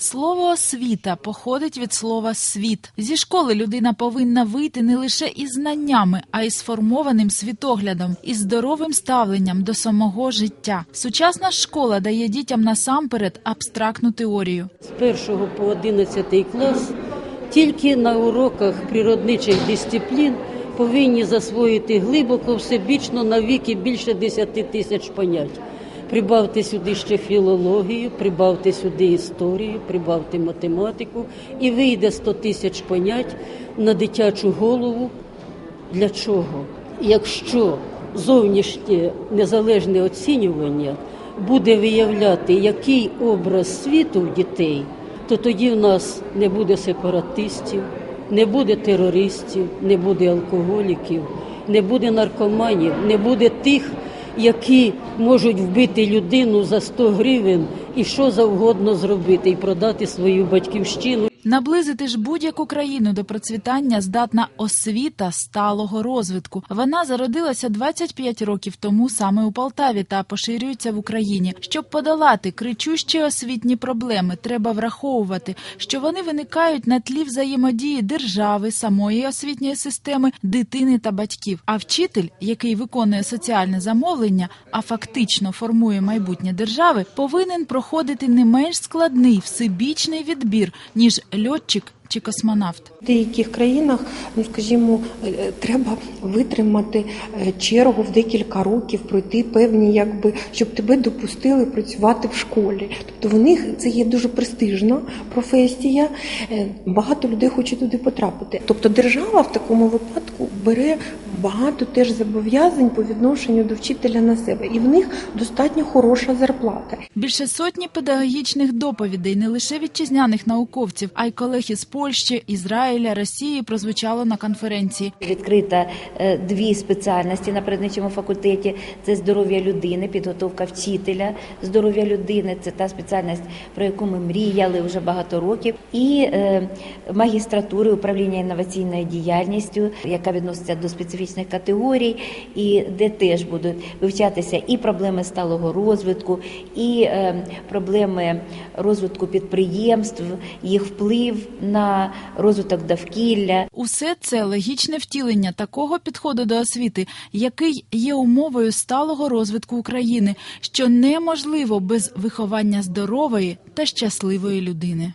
Слово освіта походить від слова світ. Зі школи людина повинна вийти не лише із знаннями, а й сформованим світоглядом і здоровим ставленням до самого життя. Сучасна школа дає дітям насамперед абстрактну теорію. З першого по 11 клас тільки на уроках природничих дисциплін повинні засвоїти глибоко, всебічно навіки більше 10 тисяч понять. Прибавте сюди ще філологію, прибавте сюди історію, прибавте математику, і вийде 100 тисяч понять на дитячу голову. Для чого? Якщо зовнішнє незалежне оцінювання буде виявляти, який образ світу в дітей, то тоді в нас не буде сепаратистів, не буде терористів, не буде алкоголіків, не буде наркоманів, не буде тих, які можуть вбити людину за 100 гривень і що завгодно зробити, і продати свою батьківщину. Наблизити ж будь-яку країну до процвітання здатна освіта сталого розвитку. Вона зародилася 25 років тому саме у Полтаві та поширюється в Україні. Щоб подолати кричущі освітні проблеми, треба враховувати, що вони виникають на тлі взаємодії держави, самої освітньої системи, дитини та батьків. А вчитель, який виконує соціальне замовлення, а фактично формує майбутнє держави, повинен проходити не менш складний всебічний відбір ніж льотчик чи космонавт. В деяких країнах, ну скажімо, е, треба витримати е, чергу в декілька років, пройти певні, якби щоб тебе допустили працювати в школі. Тобто в них це є дуже престижна професія. е, Багато людей хоче туди потрапити. Тобто держава в такому випадку бере багато теж зобов'язань по відношенню до вчителя на себе, і в них достатньо хороша зарплата. Більше сотні педагогічних доповідей не лише вітчизняних науковців, а й колег із Польщі, Ізраїля, Росії прозвучало на конференції. Відкрита е, дві спеціальності на природничому факультеті: це здоров'я людини, підготовка вчителя здоров'я людини. Це та спеціальність, про яку ми мріяли вже багато років, і е, магістратури управління інноваційною діяльністю, яка відноситься до специфічних категорій, і де теж будуть вивчатися і проблеми сталого розвитку, і е, проблеми розвитку підприємств, їх вплив на розвиток довкілля. Усе це логічне втілення такого підходу до освіти, який є умовою сталого розвитку України, що неможливо без виховання здорової та щасливої людини.